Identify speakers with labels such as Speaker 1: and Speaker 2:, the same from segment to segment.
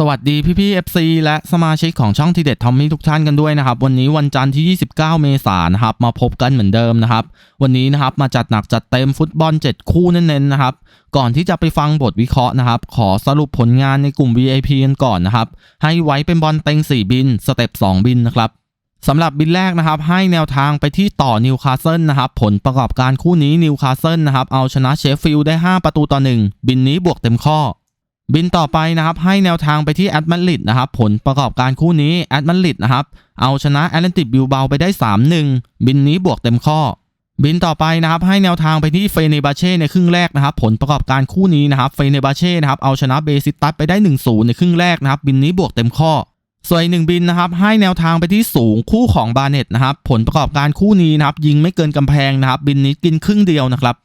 Speaker 1: สวัสดีพี่พี่ๆ FC และสมาชิกของช่องทีเด็ดทอมมี่ทุกท่านกันด้วยนะครับ วันนี้วันจันทร์ที่ 29 เมษายนนะครับ มาพบกันเหมือนเดิมนะครับ วันนี้นะครับมาจัดหนักจัดเต็มฟุตบอล 7 คู่เน้นๆนะครับ ก่อนที่จะไปฟังบทวิเคราะห์นะครับ ขอสรุปผลงานในกลุ่ม VIP กันก่อนนะครับ ให้ไว้เป็นบอลเต็ง 4 บิน สเต็ป 2 บินนะครับสำหรับบินแรกนะครับให้แนวทางไปที่ต่อนิวคาสเซิลนะครับผลประกอบการคู่นี้นิวคาสเซิลนะครับเอาชนะเชฟฟิลด์ได้ 5 ประตูต่อ 1 บินนี้บวกเต็มข้อ บินต่อไปนะครับให้แนวทางไปที่แอตมาดริดนะครับผลประกอบการคู่นี้แอตมาดริดนะครับเอาชนะแอตเลนติกบิลเบาไปได้ 3-1 บินนี้บวกเต็มข้อ บินต่อไปนะครับให้แนวทางไปที่เฟเนบาเช่ในครึ่งแรกนะครับผลประกอบการคู่นี้นะครับเฟเนบาเช่นะครับเอาชนะเบซิตัสไปได้ 1-0 ในครึ่งแรกนะครับบินนี้บวกเต็มข้อ ส่วนอีกหนึ่งบินนะครับให้แนวทางไปที่สูงคู่ของบาเน็ตนะครับผลประกอบการคู่นี้นะครับยิงไม่เกินกำแพงนะครับบินนี้กินครึ่งเดียวนะครับ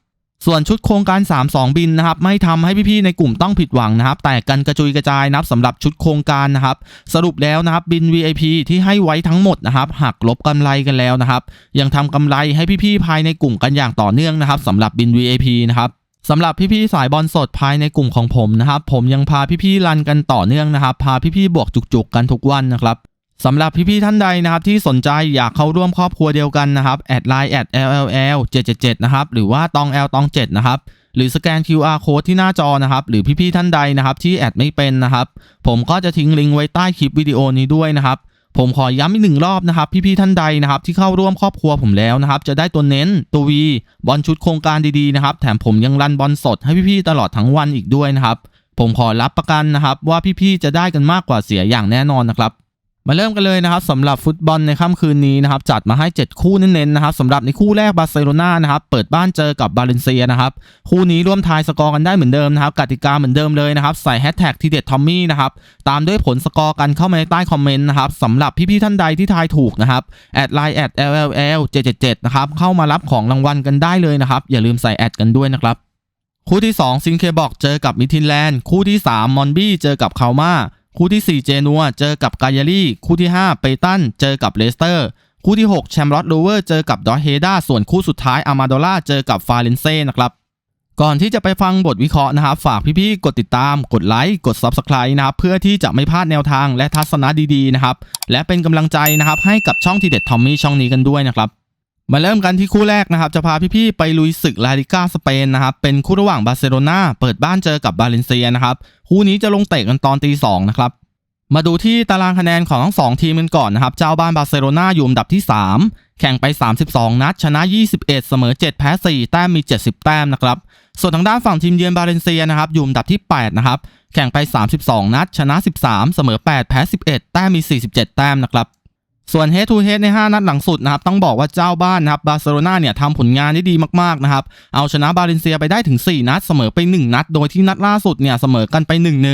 Speaker 1: ส่วนชุดโครงการ 3-2 บินนะครับไม่ทำให้พี่ๆในกลุ่มต้องผิดหวังนะครับ แต่กันกระจุยกระจายนับสำหรับชุดโครงการนะครับ สรุปแล้วนะครับบิน VIP ที่ให้ไว้ทั้งหมดนะครับหักลบกำไรกันแล้วนะครับ ยังทำกำไรให้พี่ๆภายในกลุ่มกันอย่างต่อเนื่องนะครับสำหรับบิน VIP นะครับสำหรับพี่ๆสายบอลสดภายในกลุ่มของผมนะครับ ผมยังพาพี่ๆรันกันต่อเนื่องนะครับ พาพี่ๆบวกจุกๆกันทุกวันนะครับ สำหรับพี่ๆท่านใดนะครับที่สนใจอยากเข้าร่วมครอบครัวเดียวกันนะครับแอดไลน์แอด LLL 777นะครับหรือว่าตอง L ตอง7นะครับหรือสแกน QR code ที่หน้าจอนะครับหรือพี่ๆท่านใดนะครับที่แอดไม่เป็นนะครับผมก็จะทิ้งลิงก์ไว้ใต้คลิปวิดีโอนี้ด้วยนะครับผมขอย้ำอีกหนึ่งรอบนะครับ พี่ๆท่านใดนะครับที่เข้าร่วมครอบครัวผมแล้วนะครับ จะได้ตัวเน้นตัววีบอลชุดโครงการดีๆนะครับแถมผมยังรันบอลสดให้พี่ๆตลอดทั้งวันอีกด้วยนะครับ ผมขอรับประกันนะครับ ว่าพี่ๆจะได้กันมากกว่าเสียอย่างแน่นอนนะครับ มาเริ่มกันเลยนะครับสำหรับฟุตบอลในค่ำคืนนี้นะครับจัดมาให้ 7 คู่เน้นๆนะครับสำหรับในคู่แรกบาร์เซโลนานะครับเปิดบ้านเจอกับบาเลนเซียนะครับคู่นี้ร่วมทายสกอร์กันได้เหมือนเดิมนะครับกติกาเหมือนเดิมเลยนะครับใส่แฮชแท็กทีเด็ดทอมมี่นะครับตามด้วยผลสกอร์กันเข้ามาในใต้คอมเมนต์นะครับสำหรับพี่ๆท่านใดที่ทายถูกนะครับแอดไลน์แอด LLL 777นะครับเข้ามารับของรางวัลกันได้เลยนะครับอย่าลืมใส่แอดกันด้วยนะครับคู่ที่2ซินเคบอกเจอกับมิทินแลนด์คู่ที่3มอนบี้เจอกับคามา คู่ที่ 4 เจนัวเจอกับกายารี่คู่ที่ 5 เปตันเจอกับเลสเตอร์ คู่ที่ 6 แชมรอตโลเวอร์เจอกับดอเฮดาส่วนคู่สุดท้ายอามาโดล่าเจอกับฟาเรนเซ่นะครับก่อนที่จะไปฟังบทวิเคราะห์นะครับ ฝากพี่ๆ กดติดตาม กดไลค์ กด Subscribe นะครับ เพื่อที่จะไม่พลาดแนวทางและทัศนะดีๆ นะครับ และเป็นกำลังใจนะครับ ให้กับช่องทีเด็ดทอมมี่ช่องนี้กันด้วยนะครับ มาเริ่มกันที่คู่แรกนะครับ จะพาพี่ๆไปลุยศึกลาลิก้าสเปนนะครับ เป็นคู่ระหว่างบาร์เซโลนาเปิดบ้านเจอกับบาเลนเซียนะครับ คู่นี้จะลงเตะกันตอนตีสองนะครับ มาดูที่ตารางคะแนนของทั้งสองทีมกันก่อนนะครับ เจ้าบ้านบาร์เซโลนาอยู่อันดับที่ 3 แข่งไป 32 นัด ชนะ 21 เสมอ 7 แพ้ 4 แต้มมี 70 แต้มนะครับ ส่วนทางด้านฝั่งทีมเยือนบาเลนเซียนะครับอยู่อันดับที่ 8 นะครับ แข่งไป 32 นัด ชนะ 13 เสมอ 8 แพ้ 11 แต้มมี 47 แต้มนะครับ ส่วน Head to Head ใน 5 นัดหลังสุดนะครับต้องบอกว่าเจ้าบ้านนะครับบาร์เซโลนาเนี่ยทำผลงานได้ดีมากๆนะครับเอาชนะบาเลนเซียไปได้ถึง 4 นัด เสมอไป 1 นัด โดยที่นัดล่าสุดเนี่ยเสมอกันไป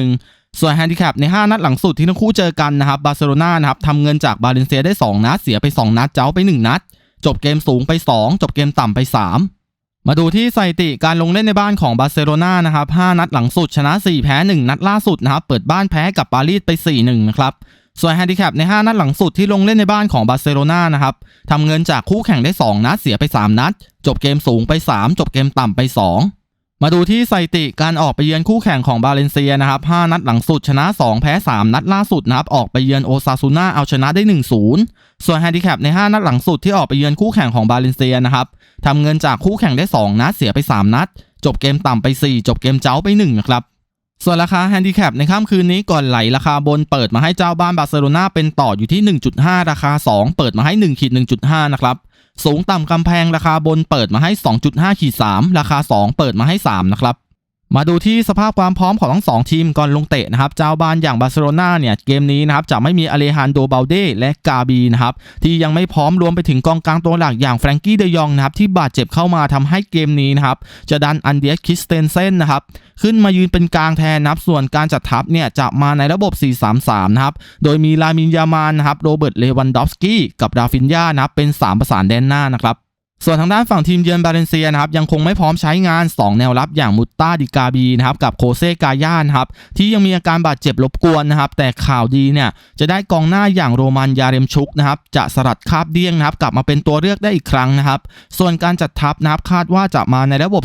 Speaker 1: 1-1 ส่วนแฮนดิแคปใน 5 นัดหลังสุดที่ทั้งคู่เจอกันนะครับบาร์เซโลนานะครับทำเงินจากบาเลนเซียได้ 2 นัด เสียไป 2 นัด เจ้าไป 1 นัด จบเกมสูงไป 2 จบเกมต่ำไป 3มาดูที่สถิติการลงเล่นในบ้านของบาร์เซโลนานะครับ 5 นัดหลังสุดชนะ 4 แพ้ 1 นัดล่าสุดนะครับ เปิดบ้านแพ้กับปารีสไป 4-1 นะครับ ส่วนแฮนดิแคปใน 5 นัดหลังสุดที่ลงเล่นในบ้านของบาร์เซโลนานะครับทำเงินจากคู่แข่งได้ 2 นัดเสียไป 3 นัด จบเกมสูงไป 3 จบเกมต่ำไป 2 มาดูที่สถิติการออกไปเยือนคู่แข่งของบาเลนเซียนะครับ5นัดหลังสุดชนะ 2 แพ้ 3 นัดล่าสุดนะครับออกไปเยือนโอซาซูน่าเอาชนะได้ 1-0 ส่วนแฮนดิแคปใน 5 นัดหลังสุดที่ออกไปเยือนคู่แข่งของบาเลนเซียนะครับทำเงินจากคู่แข่งได้ 2 นัดเสียไป 3 นัด จบเกมต่ำไป 4 จบเกมเจ้าไป1นะครับ ส่วนราคาแฮนดิแคปในค่ำคืนนี้ก่อนไหลราคาบนเปิดมาให้เจ้าบ้านบาร์เซโลนาเป็นต่ออยู่ที่ 1.5 ราคา 2 เปิดมาให้1ขีด1.5 นะครับ สูงต่ำกำแพงราคาบนเปิดมาให้ 2.5ขีด3ราคา 2 เปิดมาให้ 3 นะครับ มาดูที่สภาพความพร้อมของทั้งสองทีมก่อนลงเตะนะครับเจ้าบ้านอย่างบาร์เซโลนาเนี่ยเกมนี้นะครับจะไม่มีอเลฮันโดเบลเดและกาบีนะครับที่ยังไม่พร้อมรวมไปถึงกองกลางตัวหลักอย่างแฟรงกี้เดยองนะครับที่บาดเจ็บเข้ามาทำให้เกมนี้นะครับจะดันอันเดียสคิสเตนเซนนะครับขึ้นมายืนเป็นกลางแทนนะครับส่วนการจัดทัพเนี่ยจะมาในระบบ 4-3-3 นะครับโดยมีลามินยามานนะครับโรเบิร์ตเลวันดอฟสกี้กับราฟินยานะครับเป็น 3 ประสานแดนหน้านะครับ ส่วนทางด้านฝั่งทีมเยือนบาเลนเซียนะครับยังคงไม่พร้อมใช้งาน 2 แนวรับอย่างมุตตาดิกาบีนะครับกับโคเซกาย่านครับที่ยังมีอาการบาดเจ็บรบกวนนะครับแต่ข่าวดีเนี่ยจะได้กองหน้าอย่างโรมันยาเรมชุกนะครับจะสลัดคาบเดี้ยงนะครับกลับมาเป็นตัวเลือกได้อีกครั้งนะครับส่วนการจัดทัพนะครับคาดว่าจะมาในระบบ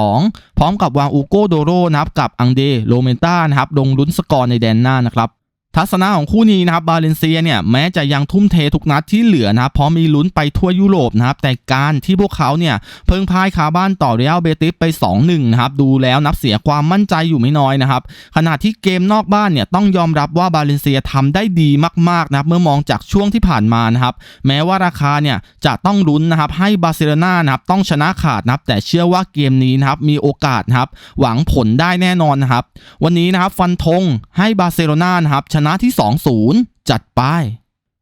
Speaker 1: 4-4-2 พร้อมกับวางอูโกโดโรนะครับกับอังเดโรเมนต้านะครับลงลุ้นสกอร์ในแดนหน้านะครับ ทัศนะของคู่นี้นะครับบาเลนเซียเนี่ยแม้จะยังทุ่มเททุกนัดที่เหลือนะครับพราะมีลุ้นไปทั่วยุโรปนะครับแต่การที่พวกเขาเนี่ยเพิ่งพ่ายคาบ้านต่อเรอัลเบติสไป 2-1นะครับดูแล้วนับเสียความมั่นใจอยู่ไม่น้อยนะครับขณะที่เกมนอกบ้านเนี่ยต้องยอมรับว่าบาเลนเซียทำได้ดีมากๆนะครับเมื่อมองจากช่วงที่ผ่านมานะครับแม้ว่าราคาเนี่ยจะต้องลุ้นนะครับให้บาร์เซโลนานะครับต้องชนะขาดนะครับแต่เชื่อว่าเกมนี้นะครับมีโอกาสนะครับหวังผลได้แน่นอนนะครับวันนี้นะครับฟันธงให้บาร์เซโลนานะครับชนะที่ 2-0 จัดไป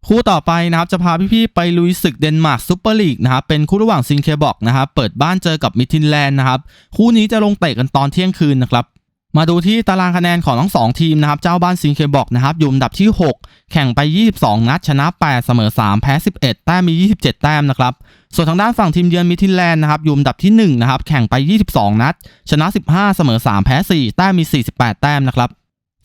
Speaker 1: คู่ต่อไปนะครับจะพาพี่ๆไปลุยศึกเดนมาร์กซูเปอร์ลีกนะครับเป็นคู่ระหว่างซิงเคบอกนะครับเปิดบ้านเจอกับมิทินแลนด์นะครับคู่นี้จะลงเตะกันตอนเที่ยงคืนนะครับมาดูที่ตารางคะแนนของทั้ง 2 ทีมนะครับ เจ้าบ้านซิงเคบอกนะครับอยู่อันดับที่ 6 แข่งไป 22 นัดชนะ 8 เสมอ 3 แพ้ 11 แต้มมี 27 แต้มนะครับ ส่วนทางด้านฝั่งทีมเยือนมิทินแลนด์นะครับอยู่อันดับที่1นะครับแข่งไป 22 นัด ชนะ 15 เสมอ 3 แพ้ 4 แต้มมี 48 แต้มนะครับ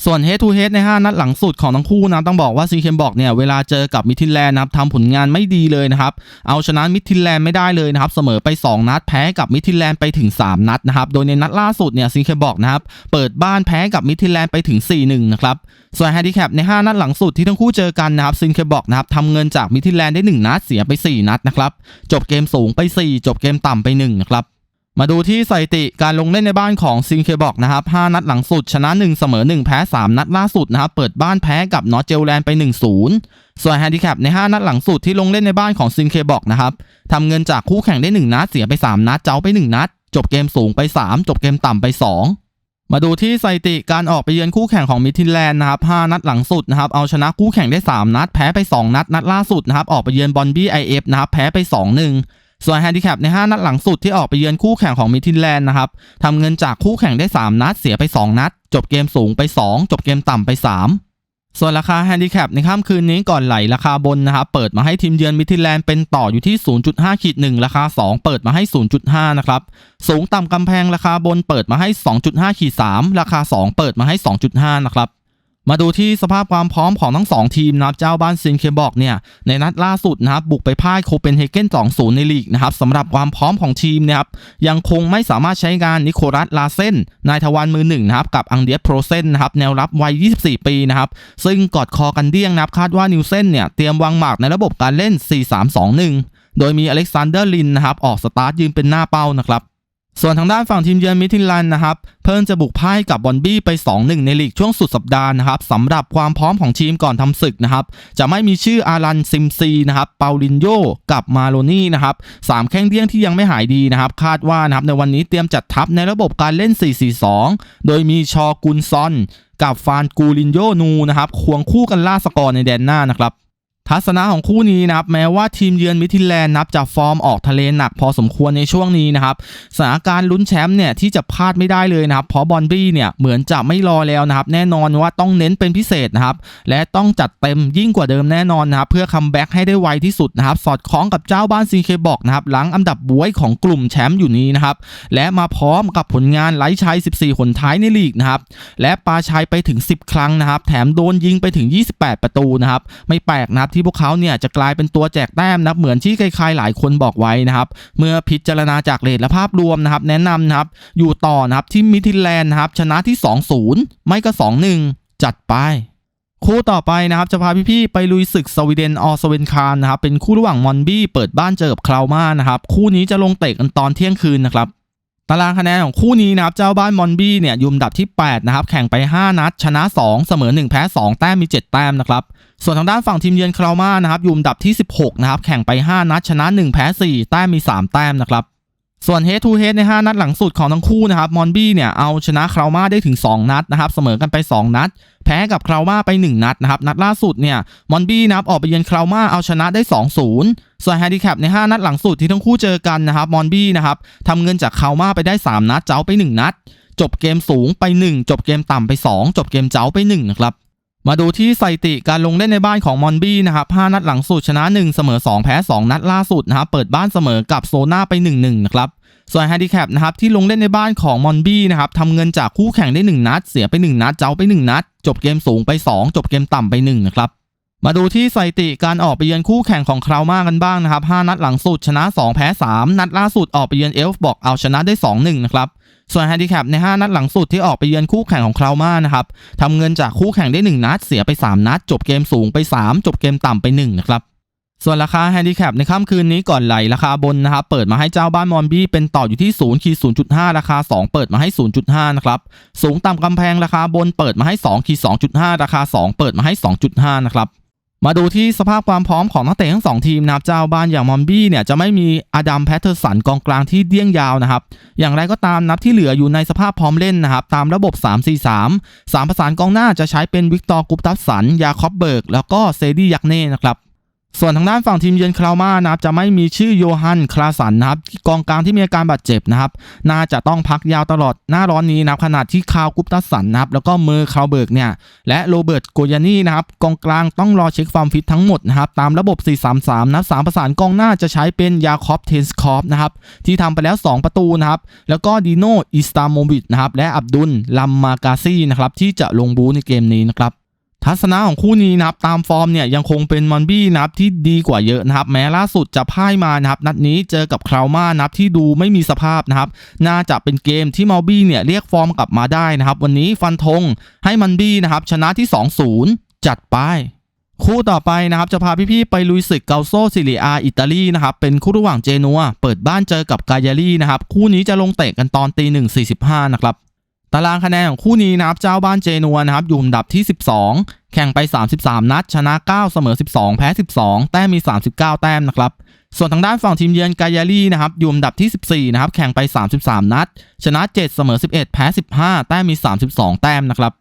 Speaker 1: ส่วน head to head ใน 5 นัดหลังสุดของทั้งคู่นะต้องบอกว่าซีเคมบอกเนี่ยเวลาเจอกับมิทินแลนด์นะครับทำผลงานไม่ดีเลยนะครับเอาชนะมิทินแลนด์ไม่ได้เลยนะครับเสมอไป 2 นัดแพ้กับมิทินแลนด์ไปถึง 3 นัดนะครับโดยในนัดล่าสุดเนี่ยซีเคมบอกนะครับเปิดบ้านแพ้กับมิทินแลนด์ไปถึง 4-1 นะครับส่วนแฮนดิแคปใน 5 นัดหลังสุดที่ทั้งคู่เจอกันนะครับซินเคบอกนะครับทำเงินจากมิทินแลนด์ได้ 1 นัดเสียไป 4 นัดนะครับจบเกมสูงไป 4 จบเกมต่ำไป1นะครับ มาดูที่สถิติการลงเล่นในบ้านของซิงเคบอกนะครับ 5 นัดหลังสุด ชนะ 1 เสมอ 1 แพ้ 3 นัดล่าสุดนะครับ เปิดบ้านแพ้กับนอเจลแลนด์ไป 1-0 ส่วนแฮนดิแคปใน 5 นัดหลังสุดที่ลงเล่นในบ้านของซิงเคบอกนะครับทำเงินจากคู่แข่งได้ 1 นัด เสียไป 3 นัด เจ้าไป 1 นัด จบเกมสูงไป 3 จบเกมต่ำไป 2 มาดูที่สถิติการออกไปเยือนคู่แข่งของมิทินแลนด์นะครับ 5 นัดหลังสุดนะครับ เอาชนะคู่แข่งได้ 3 นัด แพ้ไป 2 นัด นัดล่าสุดนะครับ ออกไปเยือนบอลบี้ไอเอฟนะครับ แพ้ไป 2-1 ส่วนแฮนดิแคปใน 5 นัดหลังสุดที่ออกไปเยือนคู่แข่งของมิทินแลนด์นะครับทำเงินจากคู่แข่งได้ 3 นัด เสียไป 2 นัด จบเกมสูงไป 2 จบเกมต่ำไป 3 ส่วนราคาแฮนดิแคปในค่ำคืนนี้ก่อนไหลราคาบนนะครับเปิดมาให้ทีมเยือนมิทินแลนด์เป็นต่ออยู่ที่ 0.5ขีด1ราคา 2 เปิดมาให้ 0.5 นะครับสูงต่ำกำแพงราคาบนเปิดมาให้ 2.5ขีด3ราคา 2 เปิดมาให้ 2.5 นะครับ มาดูที่สภาพความพร้อมของทั้ง 2 ทีมนะครับเจ้าบ้านซินเคบอกเนี่ยในนัดล่าสุดนะครับบุกไปพ่ายโคเปนเฮเกน2-0 ในลีกนะครับสำหรับความพร้อมของทีมนะครับยังคงไม่สามารถใช้งานนิโคลัสลาเซนนายทวารมือหนึ่งนะครับกับอังเดียสโพรเซนนะครับแนวรับวัย 24 ปีนะครับซึ่งกอดคอกันเดี้ยงนะครับคาดว่านิวเซนเนี่ยเตรียมวางหมากในระบบการเล่น 4-3-2-1 โดยมีอเล็กซานเดอร์ลินนะครับออกสตาร์ทยืนเป็นหน้าเป้านะครับ ส่วนทางด้านฝั่งทีมเยือนมิทินแลนนะครับ เพิ่งจะบุกพ่ายกับบอนบี้ไป 2-1 ในลีกช่วงสุดสัปดาห์นะครับสำหรับความพร้อมของทีมก่อนทำศึกนะครับ จะไม่มีชื่ออารันซิมซีนะครับเปาลินโยกับมาโลนี่นะครับสามแข้งเดี้ยงที่ยังไม่หายดีนะครับ คาดว่านะครับในวันนี้เตรียมจัดทัพในระบบการเล่น 4-4-2 โดยมีชอกุนซอน กับฟานกูลินโยนูนะครับควงคู่กันล่าสกอร์ในแดนหน้านะครับ ทัศนะของคู่นี้นะครับแม้ว่าทีมเยือนมิทิแลนด์นับจะฟอร์มออกทะเลหนักพอสมควรในช่วงนี้นะครับสถานการณ์ลุ้นแชมป์เนี่ยที่จะพลาดไม่ได้เลยนะครับเพราะบอลบี้เนี่ยเหมือนจะไม่รอแล้วนะครับแน่นอนว่าต้องเน้นเป็นพิเศษนะครับและต้องจัดเต็มยิ่งกว่าเดิมแน่นอนนะครับเพื่อคัมแบ็กให้ได้ไวที่สุดนะครับสอดคล้องกับเจ้าบ้านซีเคบอกนะครับหลังอันดับบวยของกลุ่มแชมป์อยู่นี้นะครับและมาพร้อมกับผลงานไร้ชัย 14หนท้ายในลีกนะครับและปาชัยไปถึง 10 ครั้งนะครับแถมโดนยิงไปถึง 28 ประตูนะครับไม่แปลกนะครับที่พวกเขาเนี่ยจะกลายเป็นตัวแจกแต้มนะครับเหมือนที่ใครๆหลายคนบอกไว้นะครับ เมื่อพิจารณาจากเรทและภาพรวมนะครับ แนะนำนะครับ อยู่ต่อนะครับที่มิทินแลนด์นะครับ ชนะที่ 2-0 ไม่ก็ 2-1 จัดไปคู่ต่อไปนะครับจะพาพี่ๆไปลุยศึกสวีเดนออสเวนคารนะครับเป็นคู่ระหว่างมอนบี้เปิดบ้านเจอกับคลาวมานะครับคู่นี้จะลงเตะกันตอนเที่ยงคืนนะครับ ตารางคะแนนของคู่นี้นะครับ เจ้าบ้านมอนบี้เนี่ยยุมดับที่ 8 นะครับ แข่งไป 5 นัด ชนะ 2 เสมอ 1 แพ้ 2 แต้มมี 7 แต้มนะครับ ส่วนทางด้านฝั่งทีมเยือนคราวมานะครับยุมดับที่ 16 นะครับ แข่งไป 5 นัด ชนะ 1 แพ้ 4 แต้มมี 3 แต้มนะครับ ส่วน head to head ใน 5 นัดหลังสุดของทั้งคู่นะครับมอนบี้เนี่ยเอาชนะคราวมาได้ถึง 2 นัดนะครับเสมอกันไป 2 นัด แพ้กับคราวมาไป 1 นัดนะครับนัดล่าสุดเนี่ยมอนบี้นะครับออกไปเยือนคราวมาเอาชนะได้ 2-0 ส่วนแฮนดิแคปใน 5 นัดหลังสุดที่ทั้งคู่เจอกันนะครับมอนบี้นะครับทำเงินจากคราวมาไปได้ 3 นัดเจ้าไป 1 นัด จบเกมสูงไป 1 จบเกมต่ำไป 2 จบเกมเจ้าไป1นะครับ มาดูที่สถิติการลงเล่นในบ้านของมอนบี้นะครับ5นัดหลังสุดชนะ 1 เสมอ 2 แพ้ 2 นัดล่าสุดนะครับเปิดบ้านเสมอกับโซนาไป 1-1 นะครับ ส่วนแฮนดิแคปนะครับที่ลงเล่นในบ้านของมอนบี้นะครับทำเงินจากคู่แข่งได้ 1 นัด เสียไป 1 นัด เจ้าไป 1 นัด จบเกมสูงไป 2 จบเกมต่ำไป 1 นะครับ มาดูที่สถิติการออกไปเยือนคู่แข่งของคราวมากันบ้างนะครับ5นัดหลังสุดชนะ 2 แพ้ 3 นัดล่าสุดออกไปเยือนเอลฟ์บอกเอาชนะได้ 2-1 นะครับ ส่วนแฮนดิแคปใน 5 นัดหลังสุดที่ออกไปเยือนคู่แข่งของคราวมานะครับทำเงินจากคู่แข่งได้ 1 นัด เสียไป 3 นัด จบเกมสูงไป 3 จบเกมต่ำไป 1 นะครับส่วนราคาแฮนดิแคปในค่ำคืนนี้ก่อนไหลราคาบนนะครับเปิดมาให้เจ้าบ้านมอนบี้เป็นต่ออยู่ที่0ขีด0.5 ราคา 2 เปิดมาให้ 0.5 นะครับ สูงต่ำกำแพงราคาบนเปิดมาให้2ขีด2.5 ราคา 2 เปิดมาให้ 2.5 นะครับ มาดูที่สภาพความพร้อมของนักเตะทั้งสองทีมนะครับเจ้าบ้านอย่างมอนบี้เนี่ยจะไม่มีอดัมแพทเทอร์สันกองกลางที่เดี้ยงยาวนะครับอย่างไรก็ตามนับที่เหลืออยู่ในสภาพพร้อมเล่นนะครับตามระบบ 3-4-3 3ประสานกองหน้าจะใช้เป็นวิกตอร์กุปตัสสันยาคอบเบิร์กแล้วก็เซดี้ยักเน่นะครับ ส่วนทางด้านฝั่งทีมเยือนคราวมานะครับจะไม่มีชื่อโยฮันคลาสันนะครับกองกลางที่มีอาการบาดเจ็บนะครับน่าจะต้องพักยาวตลอดหน้าร้อนนี้นะครับขณะที่คาวกุปตัสันนะครับแล้วก็เมอร์คาวเบิร์กเนี่ยและโรเบิร์ตโกยานี่นะครับกองกลางต้องรอเช็คความฟิตทั้งหมดนะครับตามระบบ 4-3-3นับ3ประสานกองหน้าจะใช้เป็นยาคอบเทนสคอฟนะครับที่ทำไปแล้ว 2 ประตูนะครับแล้วก็ดีโนอิสตาโมบิดนะครับและอับดุลลัมมากาซีนะครับที่จะลงบูในเกมนี้นะครับ ทัศนะของคู่นี้นะครับตามฟอร์มเนี่ยยังคงเป็นมอนบี้นะครับที่ดีกว่าเยอะนะครับแม้ล่าสุดจะพ่ายมานะครับนัดนี้เจอกับคราวมานะครับที่ดูไม่มีสภาพนะครับน่าจะเป็นเกมที่มอนบี้เนี่ยเรียกฟอร์มกลับมาได้นะครับวันนี้ฟันธงให้มอนบี้นะครับชนะที่ 2-0 จัดไปคู่ต่อไปนะครับจะพาพี่ๆไปลุยศึกเกาโซซิลิอาอิตาลีนะครับเป็นคู่ระหว่างเจนัวเปิดบ้านเจอกับกายาลีนะครับคู่นี้จะลงเตะกันตอนตีหนึ่งสี่สิบห้านะครับ ตารางคะแนนของคู่นี้นะครับเจ้าบ้านเจนัวนะครับอยู่อันดับที่ 12 แข่งไป 33 นัด ชนะ 9 เสมอ 12 แพ้ 12 แต้มมี 39 แต้มนะครับส่วนทางด้านฝั่งทีมเยือนกายาลีนะครับอยู่อันดับที่ 14 นะครับ แข่งไป 33 นัด ชนะ 7 เสมอ 11 แพ้ 15 แต้มมี 32 แต้มนะครับ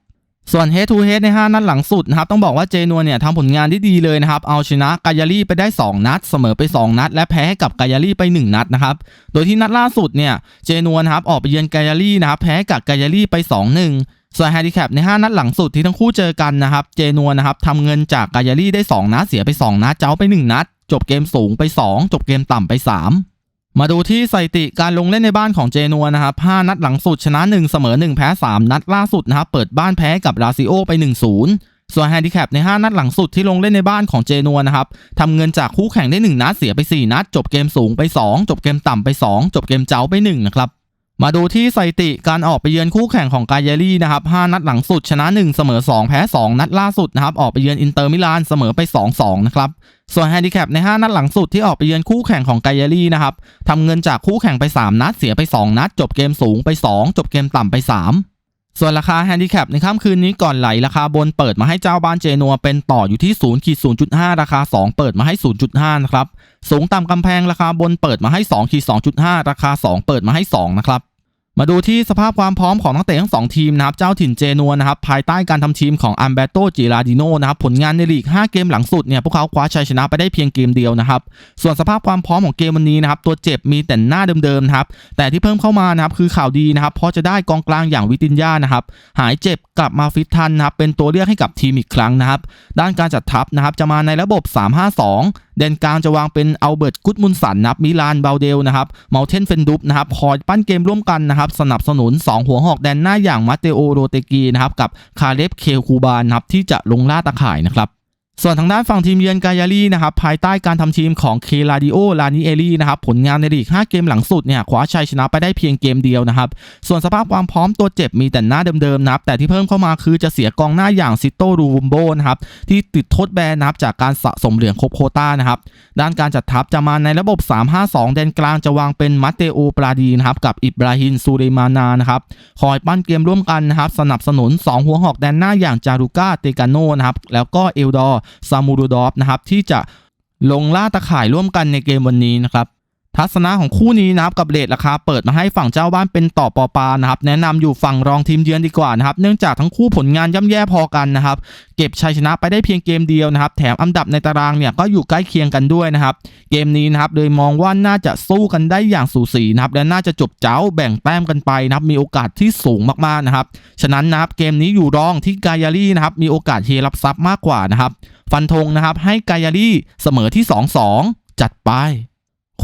Speaker 1: ส่วน head to head ใน 5 นัดหลังสุดนะครับ ต้องบอกว่าเจนัวเนี่ยทำผลงานที่ดีเลยนะครับ เอาชนะกายาลีไปได้ 2 นัด เสมอไป 2 นัด และแพ้ให้กับกายาลีไป 1 นัดนะครับ โดยที่นัดล่าสุดเนี่ยเจนัวนะครับออกไปเยือนกายาลีนะครับแพ้กับกายาลีไป 2-1ส่วนแฮนดิแคปใน 5 นัดหลังสุดที่ทั้งคู่เจอกันนะครับ เจนัวนะครับทำเงินจากกายาลีได้ 2 นัด เสียไป 2 นัด เจ้าไป 1 นัด จบเกมสูงไป 2 จบเกมต่ำไป 3 มาดูที่สถิติการลงเล่นในบ้านของเจนัวนะครับ 5 นัดหลังสุดชนะ 1 เสมอ 1 แพ้ 3 นัดล่าสุดนะครับ เปิดบ้านแพ้กับลาซิโอไป 1-0 ส่วนแฮนดิแคปใน 5 นัดหลังสุดที่ลงเล่นในบ้านของเจนัวนะครับทำเงินจากคู่แข่งได้ 1 นัดเสียไป 4 นัด จบเกมสูงไป 2 จบเกมต่ำไป 2 จบเกมเจ้าไป 1 นะครับ มาดูที่สถิติการออกไปเยือนคู่แข่งของกายาลีนะครับ 5 นัดหลังสุดชนะ 1 เสมอ 2 แพ้ 2 นัดล่าสุดนะครับ ออกไปเยือนอินเตอร์มิลานเสมอไป 2-2 นะครับ ส่วนแฮนดิแคปใน 5 นัดหลังสุดที่ออกไปเยือนคู่แข่งของไกยาลีนะครับทำเงินจากคู่แข่งไป 3 นัด เสียไป 2 นัด จบเกมสูงไป 2 จบเกมต่ำไป 3 ส่วนราคาแฮนดิแคปในค่ำคืนนี้ก่อนไหลราคาบนเปิดมาให้เจ้าบ้านเจนัวเป็นต่ออยู่ที่0ขีด0.5 ราคา 2 เปิดมาให้ 0.5 นะครับ สูงต่ำกำแพงราคาบนเปิดมาให้2ขีด2.5 ราคา 2 เปิดมาให้ 2 นะครับ มาดูที่สภาพความพร้อมของนักเตะทั้งสองทีมนะครับ เจ้าถิ่นเจนัวนะครับ ภายใต้การทำทีมของอัมเบโตจิราดิโนนะครับ ผลงานในลีก 5 เกมหลังสุดเนี่ยพวกเขาคว้าชัยชนะไปได้เพียงเกมเดียวนะครับ ส่วนสภาพความพร้อมของเกมวันนี้นะครับ ตัวเจ็บมีแต่หน้าเดิมๆนะครับ แต่ที่เพิ่มเข้ามานะครับคือข่าวดีนะครับ เพราะจะได้กองกลางอย่างวิตินยานะครับ หายเจ็บกลับมาฟิตทันนะครับ เป็นตัวเลือกให้กับทีมอีกครั้งนะครับ ด้านการจัดทัพนะครับจะมาในระบบ 3-5-2 เดนกลางจะวางเป็นอัลเบิร์ตกุตมุนสันนะครับมิลานเบลเดลนะครับเมลเทนเฟนดุปนะครับคอยปั้นเกมร่วมกันนะครับสนับสนุน 2 หัวหอกแดนหน้าอย่างมาเตโอโรเตกีนะครับกับคาเลฟเคคูบานนะครับที่จะลงล่าตะข่ายนะครับ ส่วนทางด้านฝั่งทีมเยือนกายาลีนะครับภายใต้การทำทีมของเคลาดิโอลานิเอลีนะครับผลงานในลีก 5 เกมหลังสุดเนี่ยคว้าชัยชนะไปได้เพียงเกมเดียวนะครับส่วนสภาพความพร้อมตัวเจ็บมีแต่หน้าเดิมๆนะครับแต่ที่เพิ่มเข้ามาคือจะเสียกองหน้าอย่างซิโตรูบุมโบนะครับที่ติดโทษแบนนะครับจากการสะสมเหรียญครบโคต้านะครับด้านการจัดทัพจะมาในระบบ 3-5-2 แดนกลางจะวางเป็นมัตเตโอปราดีนะครับกับอิบราฮินซูเรมานานะครับคอยปั้นเกมร่วมกันนะครับสนับสนุน 2 หัวหอกแดนหน้าอย่างจารุก้าเตกาโนนะครับแล้วก็เอลดอร์ซามูรูดอฟนะครับที่จะลงล่าตะข่ายร่วมกันในเกมวันนี้นะครับ ทัศนะของคู่นี้นะครับกับเลทราคาเปิดมาให้ฝั่งเจ้าบ้านเป็นต่อปอปานะครับแนะนำอยู่ฝั่งรองทีมเยือนดีกว่านะครับเนื่องจากทั้งคู่ผลงานย่ำแย่พอกันนะครับเก็บชัยชนะไปได้เพียงเกมเดียวนะครับแถมอันดับในตารางเนี่ยก็อยู่ใกล้เคียงกันด้วยนะครับเกมนี้นะครับเลยมองว่าน่าจะสู้กันได้อย่างสูสีนะครับและน่าจะจบเจ้าแบ่งแต้มกันไปนะครับมีโอกาสที่สูงมากๆนะครับฉะนั้นนะครับเกมนี้อยู่รองที่กายารี่นะครับมีโอกาสเฮรับซับมากกว่านะครับฟันธงนะครับให้กายารี่เสมอที่ 2-2 จัดไป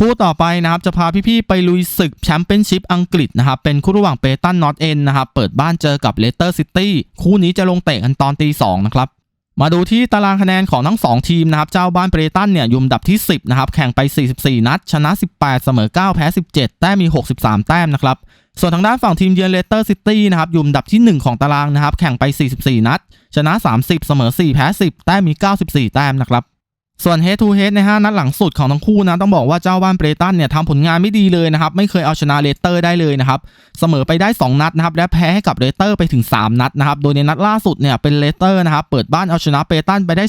Speaker 1: คู่ต่อไปนะครับจะพาพี่ๆไปลุยศึกแชมเปี้ยนชิพอังกฤษนะครับเป็นคู่ระหว่างเปตันนอตเอ็นนะครับเปิดบ้านเจอกับเลสเตอร์ซิตี้คู่นี้จะลงเตะกันตอนตีสองนะครับมาดูที่ตารางคะแนนของทั้ง 2 ทีมนะครับ เจ้าบ้านเปตันเนี่ยยุมดับที่ 10 นะครับ แข่งไป 44 นัด ชนะ 18 เสมอ 9 แพ้ 17 แต้มมี 63 แต้มนะครับ ส่วนทางด้านฝั่งทีมเยือนเลสเตอร์ซิตี้นะครับยุมดับที่ 1 ของตารางนะครับ แข่งไป 44 นัด ชนะ 30 เสมอ 4 แพ้ 10 แต้มมี 94 แต้มนะครับ ส่วน head to head ใน 5 นัดหลังสุดของทั้งคู่นะต้องบอกว่าเจ้าบ้านเบรตันเนี่ยทำผลงานไม่ดีเลยนะครับ ไม่เคยเอาชนะเลสเตอร์ได้เลยนะครับ เสมอไปได้ 2 นัดนะครับ และแพ้ให้กับเลสเตอร์ไปถึง 3 นัดนะครับ โดยในนัดล่าสุดเนี่ยเป็นเลสเตอร์นะครับ เปิดบ้านเอาชนะเบรตันไปได้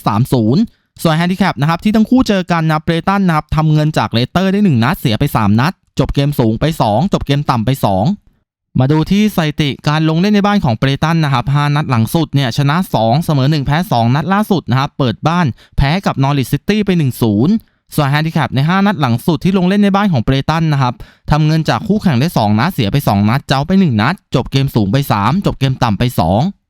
Speaker 1: 3-0 ส่วนแฮนดิแคปนะครับที่ทั้งคู่เจอกันนะเบรตันนะครับทำเงินจากเลสเตอร์ได้ 1 นัดเสียไป 3 นัด จบเกมสูงไป 2 จบเกมต่ำไป 2 มาดูที่สถิติการลงเล่นในบ้านของเบรตันนะครับ 5 นัดหลังสุดเนี่ยชนะ 2 เสมอ 1 แพ้ 2 นัดล่าสุดนะครับ เปิดบ้านแพ้กับนอริสซิตี้ไป 1-0 ส่วนแฮนดิแคปใน 5 นัดหลังสุดที่ลงเล่นในบ้านของเบรตันนะครับทำเงินจากคู่แข่งได้ 2 นัดเสียไป 2 นัด เจ้าไป 1 นัด จบเกมสูงไป 3 จบเกมต่ำไป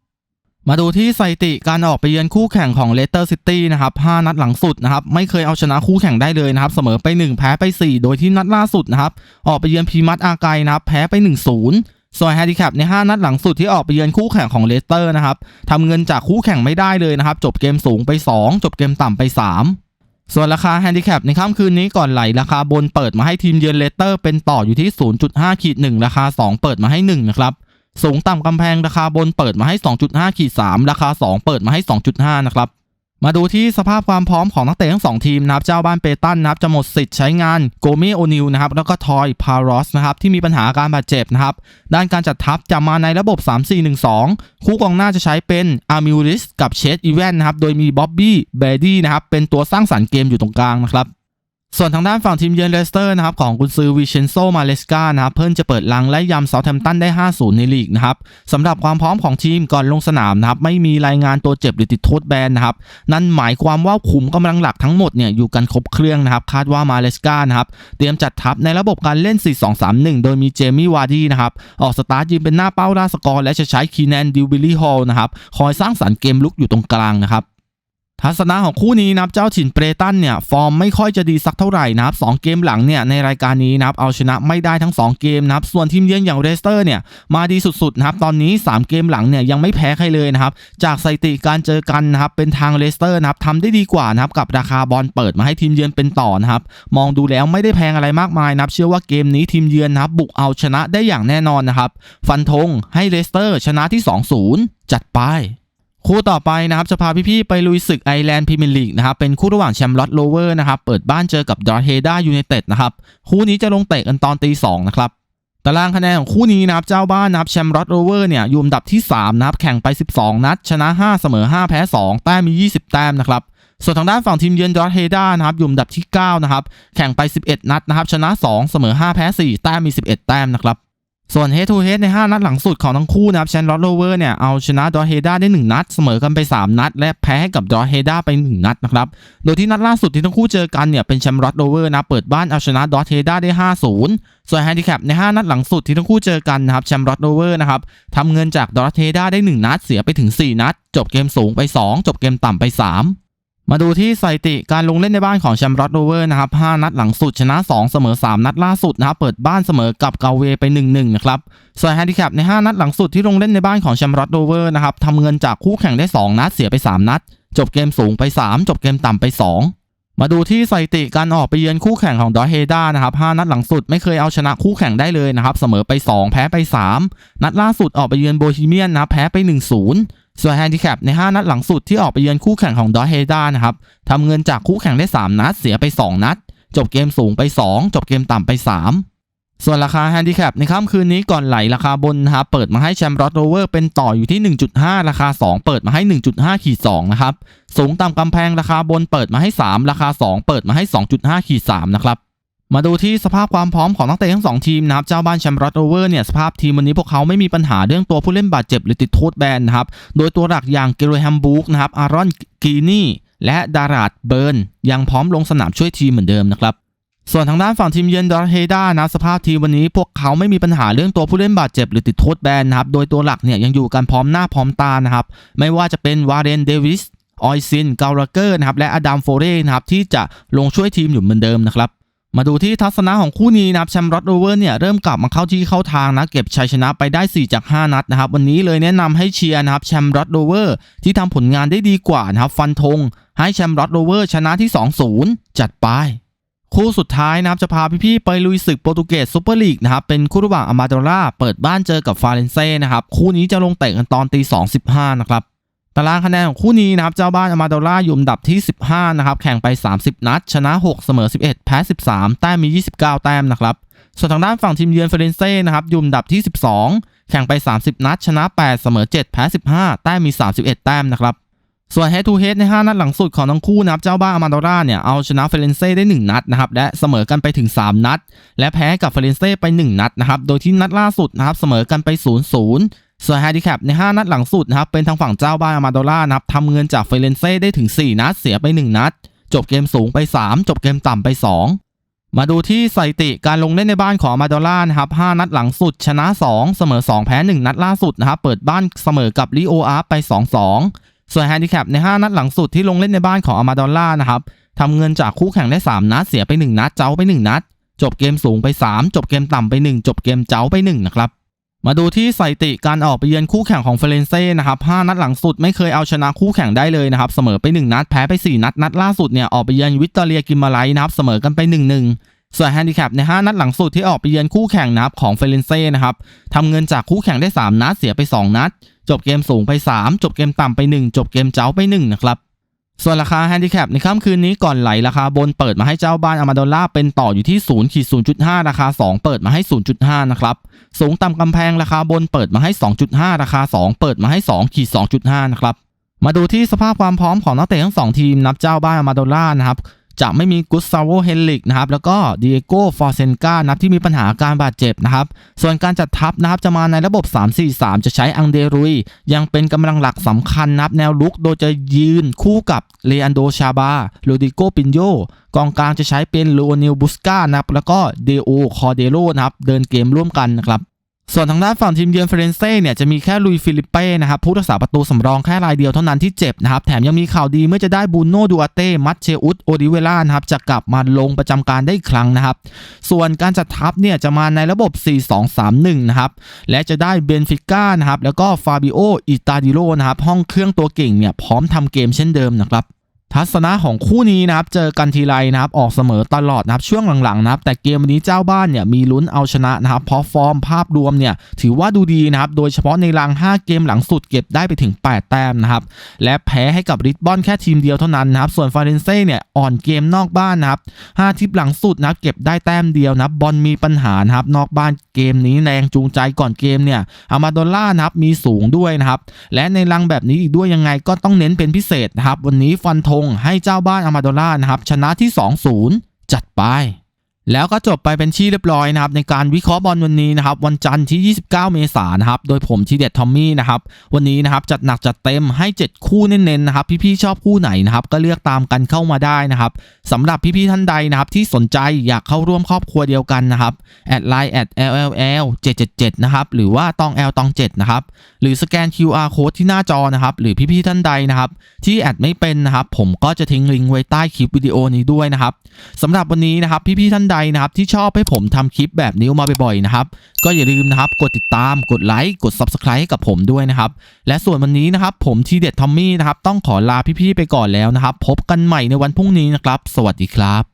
Speaker 1: 2มาดูที่สถิติการออกไปเยือนคู่แข่งของเลสเตอร์ซิตี้นะครับ 5 นัดหลังสุดนะครับ ไม่เคยเอาชนะคู่แข่งได้เลยนะครับ เสมอไป 1 แพ้ไป 4 โดยที่นัดล่าสุดนะครับ ออกไปเยือนพีมัตอาไกนะครับ แพ้ไป 1-0 ส่วนแฮนดิแคปใน 5 นัดหลังสุดที่ออกไปเยือนคู่แข่งของเลสเตอร์นะครับทำเงินจากคู่แข่งไม่ได้เลยนะครับ จบเกมสูงไป 2 จบเกมต่ำไป 3 ส่วนราคาแฮนดิแคปในค่ำคืนนี้ก่อนไหลราคาบนเปิดมาให้ทีมเยือนเลสเตอร์เป็นต่ออยู่ที่ 0.5ขีด1ราคา 2 เปิดมาให้ 1 นะครับ สูงต่ำกำแพงราคาบนเปิดมาให้ 2.5ขีด3ราคา 2 เปิดมาให้ 2.5 นะครับ มาดูที่สภาพความพร้อมของนักเตะทั้งสองทีมนะครับ เจ้าบ้านเปตันนะครับจะหมดสิทธิ์ใช้งานโกเมโอนิลนะครับ แล้วก็ทอยพารอสนะครับ ที่มีปัญหาการบาดเจ็บนะครับ ด้านการจัดทัพจะมาในระบบ 3-4-1-2 คู่กองหน้าจะใช้เป็นอาร์มิวริสกับเชดอีแวนนะครับ โดยมีบ๊อบบี้เบดดี้นะครับ เป็นตัวสร้างสรรค์เกมอยู่ตรงกลางนะครับ ส่วนทางด้านฝั่งทีมเยือนเลสเตอร์นะครับของกุนซือวิเชนโซมาเลสกานะครับเพิ่งจะเปิดลังและยำเซาแทมป์ตันได้ 5-0 ในลีกนะครับสำหรับความพร้อมของทีมก่อนลงสนามนะครับไม่มีรายงานตัวเจ็บหรือติดโทษแบนนะครับนั่นหมายความว่าขุมกำลังหลักทั้งหมดเนี่ยอยู่กันครบเครื่องนะครับคาดว่ามาเลสกานะครับเตรียมจัดทัพในระบบการเล่น 4-2-3-1 โดยมีเจมี่วาร์ดี้นะครับออกสตาร์ทยืนเป็นหน้าเป้าล่าสกอร์และจะใช้คีแนนดิวบิลลี่ฮอลนะครับคอยสร้างสรรค์เกมลุกอยู่ตรงกลางนะครับ ทัศนะของคู่นี้นะครับเจ้าถิ่นเปรตันเนี่ยฟอร์มไม่ค่อยจะดีสักเท่าไหร่นะครับสเกมหลังเนี่ยในรายการนี้นะครับเอาชนะไม่ได้ทั้ง 2 เกมนะครับส่วนทีมเยือนอย่างเรสเตอร์เนี่ยมาดีสุดๆนะครับตอนนี้ 3 เกมหลังเนี่ยยังไม่แพ้ใครเลยนะครับจากสถิติการเจอกันนะครับเป็นทางเรสเตอร์นะครับทำได้ดีกว่านะครับกับราคาบอลเปิดมาให้ทีมเยือนเป็นต่อนะครับมองดูแล้วไม่ได้แพงอะไรมากมายนะครับเชื่อว่าเกมนี้ทีมเยือนนะครับบุกเอาชนะได้อย่างแน่นอนนะครับฟันธงให้เรสเตอร์ชนะที่ 2-0 จัดไป คู่ต่อไปนะครับจะพาพี่ๆไปลุยศึกไอแลนด์พรีเมียร์ลีกนะครับเป็นคู่ระหว่างแชมป์ลอตโลเวอร์นะครับเปิดบ้านเจอกับดอร์เฮด้ายูไนเต็ดนะครับคู่นี้จะลงเตะกันตอนตีสองนะครับตารางคะแนนของคู่นี้นะครับเจ้าบ้านนะครับแชมป์ลอตโลเวอร์เนี่ยอยู่อันดับที่ 3 นะครับ แข่งไป 12 นัด ชนะ 5 เสมอ 5 แพ้ 2 แต้มมี 20 แต้มนะครับ ส่วนทางด้านฝั่งทีมเยือนดอร์เฮด้านะครับอยู่อันดับที่ 9 นะครับ แข่งไป 11 นัดนะครับ ชนะ 2 เสมอ 5 แพ้ 4 แต้มมี 11 แต้มนะครับ ส่วน head to head ใน 5 นัดหลังสุดของทั้งคู่นะครับแชนลอตโลเวอร์เนี่ยเอาชนะดอเฮด้าได้ 1 นัด เสมอกันไป 3 นัด และแพ้กับดอเฮด้าไป 1 นัดนะครับ โดยที่นัดล่าสุดที่ทั้งคู่เจอกันเนี่ยเป็นแชมป์ลอตโลเวอร์นะเปิดบ้านเอาชนะดอเฮด้าได้ 5-0 ส่วนแฮนดิแคปใน 5 นัดหลังสุดที่ทั้งคู่เจอกันนะครับแชมป์ลอตโลเวอร์นะครับทำเงินจากดอเฮด้าได้ 1 นัดเสียไปถึง 4 นัด จบเกมสูงไป 2 จบเกมต่ำไป 3 มาดูที่สถิติการลงเล่นในบ้านของแชมป์รอดโรเวอร์นะครับ 5 นัดหลังสุดชนะ 2 เสมอ 3 นัดล่าสุดนะครับ เปิดบ้านเสมอกับเกาเวไป 1-1 นะครับส่วนแฮนดิแคปใน 5 นัดหลังสุดที่ลงเล่นในบ้านของแชมป์รอดโรเวอร์นะครับทำเงินจากคู่แข่งได้ 2 นัดเสียไป 3 นัด จบเกมสูงไป 3 จบเกมต่ำไป 2 มาดูที่สถิติการออกไปเยือนคู่แข่งของดอร์เฮด้านะครับ 5 นัดหลังสุดไม่เคยเอาชนะคู่แข่งได้เลยนะครับ เสมอไป 2 แพ้ไป 3 นัดล่าสุดออกไปเยือนโบฮีเมียนนะแพ้ไป 1-0 ส่วนแฮนดิแคปใน 5 นัดหลังสุดที่ออกไปเยือนคู่แข่งของดอร์เฮด้านะครับทำเงินจากคู่แข่งได้ 3 นัด เสียไป 2 นัด จบเกมสูงไป 2 จบเกมต่ำไป 3 ส่วนราคาแฮนดิแคปในค่ำคืนนี้ก่อนไหลราคาบนนะครับเปิดมาให้แชมป์รอดโรเวอร์เป็นต่ออยู่ที่ 1.5 ราคา 2 เปิดมาให้ 1.5ขีด2นะครับสูงต่ำกำแพงราคาบนเปิดมาให้ 3 ราคา 2 เปิดมาให้ 2.5ขีด3นะครับ มาดูที่สภาพความพร้อมของนักเตะทั้งสองทีมนะครับเจ้าบ้านแชมป์รอตโรเวอร์เนี่ยสภาพทีมวันนี้พวกเขาไม่มีปัญหาเรื่องตัวผู้เล่นบาดเจ็บหรือติดโทษแบนนะครับโดยตัวหลักอย่างเกโรแฮมบูกนะครับอารอนกีนี่และดาราดเบิร์นยังพร้อมลงสนามช่วยทีมเหมือนเดิมนะครับส่วนทางด้านฝั่งทีมเยือนดอร์เฮด้านะสภาพทีมวันนี้พวกเขาไม่มีปัญหาเรื่องตัวผู้เล่นบาดเจ็บหรือติดโทษแบนนะครับโดยตัวหลักเนี่ยยังอยู่กันพร้อมหน้าพร้อมตานะครับไม่ว่าจะเป็นวาเรนเดวิสออยซินเกาลาเกอร์นะครับและอดัมโฟเร่นะครับที่จะลงช่วยทีมอยู่เหมือนเดิมนะครับ มาดูที่ทัศนะของคู่นี้นะครับแชมป์รอดโรเวอร์เนี่ยเริ่มกลับมาเข้าที่เข้าทางนะเก็บชัยชนะไปได้ 4 จาก 5 นัดนะครับ วันนี้เลยแนะนำให้เชียร์นะครับแชมป์รอดโรเวอร์ที่ทำผลงานได้ดีกว่านะครับ ฟันธงให้แชมป์รอดโรเวอร์ชนะที่ 2-0 จัดไปคู่สุดท้ายนะครับจะพาพี่ๆไปลุยศึกโปรตุเกสซูเปอร์ลีกนะครับเป็นคู่ระหว่างอามาโดราเปิดบ้านเจอกับฟาเรนเซ่นะครับคู่นี้จะลงเตะกันตอนตี2.15นะครับ ตารางคะแนนของคู่นี้นะครับ เจ้าบ้านอามาโดล่าอยู่อันดับที่ 15 นะครับ แข่งไป 30 นัด ชนะ 6 เสมอ 11 แพ้ 13 แต้มมี 29 แต้มนะครับ ส่วนทางด้านฝั่งทีมเยือนเฟรนเซ่นะครับอยู่อันดับที่ 12 แข่งไป 30 นัด ชนะ 8 เสมอ 7 แพ้ 15 แต้มมี 31 แต้มนะครับ ส่วน head to head ใน 5 นัดหลังสุดของทั้งคู่นะครับ เจ้าบ้านอามาโดล่าเนี่ยเอาชนะเฟรนเซ่ได้ 1 นัดนะครับ และเสมอกันไปถึง 3 นัด และแพ้กับเฟรนเซ่ไป 1 นัดนะครับ โดยที่นัดล่าสุดนะครับเสมอกันไป 0-0 ส่วนแฮนดิแคปใน 5 นัดหลังสุดนะครับเป็นทางฝั่งเจ้าบ้านอามาโดล่านะครับทำเงินจากเฟรนเซ่ได้ถึง 4 นัดเสียไป 1 นัด จบเกมสูงไป 3 จบเกมต่ำไป 2 มาดูที่สถิติการลงเล่นในบ้านของมาโดล่านะครับ 5 นัดหลังสุด ชนะ 2 เสมอ 2 แพ้ 1 นัดล่าสุดนะครับเปิดบ้านเสมอกับลิโออาร์ไป 2-2 ส่วนแฮนดิแคปใน 5 นัดหลังสุดที่ลงเล่นในบ้านของอามาโดล่านะครับทำเงินจากคู่แข่งได้ 3 นัดเสียไป 1 นัดเจ้าไป 1 นัด จบเกมสูงไป 3 จบเกมต่ำไป 1 จบเกมเจ้าไป 1 นะครับ มาดูที่สถิติการออกไปเยือนคู่แข่งของเฟรนเซ่นะครับ5นัดหลังสุดไม่เคยเอาชนะคู่แข่งได้เลยนะครับ เสมอไป 1 นัด แพ้ไป 4 นัด นัดล่าสุดเนี่ยออกไปเยือนวิตเตอเรียกิมมาไลนะครับ เสมอกันไป 1-1 ส่วนแฮนดิแคปใน 5 นัดหลังสุดที่ออกไปเยือนคู่แข่งนะครับของเฟรนเซ่นะครับทำเงินจากคู่แข่งได้ 3 นัด เสียไป 2 นัด จบเกมสูงไป 3 จบเกมต่ำไป 1 จบเกมเจ้าไป1นะครับ ส่วนราคาแฮนดิแคปในค่ำคืนนี้ก่อนไหลราคาบนเปิดมาให้เจ้าบ้านอามาโดล่าเป็นต่ออยู่ที่0ขีด0.5 ราคา 2 เปิดมาให้ 0.5 นะครับ สูงต่ำกำแพงราคาบนเปิดมาให้ 2.5 ราคา 2 เปิดมาให้2ขีด2.5 นะครับ มาดูที่สภาพความพร้อมของนักเตะทั้งสองทีมนับเจ้าบ้านอามาโดล่านะครับ จะไม่มีกุสซาโวเฮนลิกนะครับแล้วก็ดิเอโกฟอร์เซนกานับที่มีปัญหาการบาดเจ็บนะครับส่วนการจัดทัพนะครับจะมาในระบบ 3-4-3 จะใช้อังเดรุย ยังเป็นกำลังหลักสำคัญนับแนวลุกโดยจะยืนคู่กับเลอันโดชาบาโรดิโกปินโยกองกลางจะใช้เป็นโลนิลบุสกานะครับแล้วก็เดโอคอเดโรนะครับเดินเกมร่วมกันนะครับ ส่วนทางด้านฝั่งทีมเยือนเฟรนเซ่เนี่ยจะมีแค่ลุยฟิลิปเป้นะครับผู้รักษาประตูสำรองแค่รายเดียวเท่านั้นที่เจ็บนะครับแถมยังมีข่าวดีเมื่อจะได้บูโน่ดูอาเต้มัตเชอุสโอดิเวล่านะครับจะกลับมาลงประจำการได้อีกครั้งนะครับ ส่วนการจัดทัพเนี่ยจะมาในระบบ 4-2-3-1 นะครับและจะได้เบนฟิก้านะครับแล้วก็ฟาบิโออิตาดิโรนะครับห้องเครื่องตัวเก่งเนี่ยพร้อมทำเกมเช่นเดิมนะครับ ทัศนะของคู่นี้นะครับเจอกันทีไรนะครับออกเสมอตลอดนะครับช่วงหลังๆนะครับแต่เกมวันนี้เจ้าบ้านเนี่ยมีลุ้นเอาชนะนะครับเพราะฟอร์มภาพรวมเนี่ยถือว่าดูดีนะครับโดยเฉพาะในรัง5 เกมหลังสุดเก็บได้ไปถึง 8 แต้มนะครับและแพ้ให้กับริดบอนแค่ทีมเดียวเท่านั้นนะครับส่วนฟาเรนเซ่เนี่ยอ่อนเกมนอกบ้านนะครับ5ทิปหลังสุดนะครับเก็บได้แต้มเดียวนะครับบอลมีปัญหานะครับนอกบ้านเกมนี้แรงจูงใจก่อนเกมเนี่ยอามาโดล่านะครับมีสูงด้วยนะครับและในรังแบบนี้อีกด้วยยังไงก็ต้องเน้นเป็นพิเศษนะครับวันนี้ฟันธงให้เจ้าบ้านอามาโดล่านะครับชนะที่ 2-0 จัดไป แล้วก็จบไปเป็นที่เรียบร้อยนะครับในการวิเคราะห์บอลวันนี้นะครับวันจันทร์ที่ 29 เมษายนนะครับโดยผมทีเด็ดทอมมี่นะครับวันนี้นะครับจัดหนักจัดเต็มให้ 7 คู่เน้นๆนะครับพี่ๆชอบคู่ไหนนะครับก็เลือกตามกันเข้ามาได้นะครับสำหรับพี่ๆท่านใดนะครับที่สนใจอยากเข้าร่วมครอบครัวเดียวกันนะครับแอดไลน์แอด LLL 777นะครับหรือว่าตอง L ตอง7นะครับหรือสแกน QR code ที่หน้าจอนะครับหรือพี่ๆท่านใดนะครับที่แอดไม่เป็นนะครับผมก็จะทิ้งลิงก์ไว้ใต้คลิปวิดีโอนี้ด้วยนะครับสำหรับวันนี้นะครับพี่ๆท่านใดนะครับที่ชอบให้ผมทำคลิปแบบนี้มาบ่อยๆนะครับก็อย่าลืมนะครับกดติดตามกดไลค์กด Subscribe ให้กับผมด้วยนะครับและส่วนวันนี้นะครับผมทีเด็ดทอมมี่นะครับต้องขอลาพี่ๆไปก่อนแล้วนะครับพบกันใหม่ในวันพรุ่งนี้นะครับ สวัสดีครับ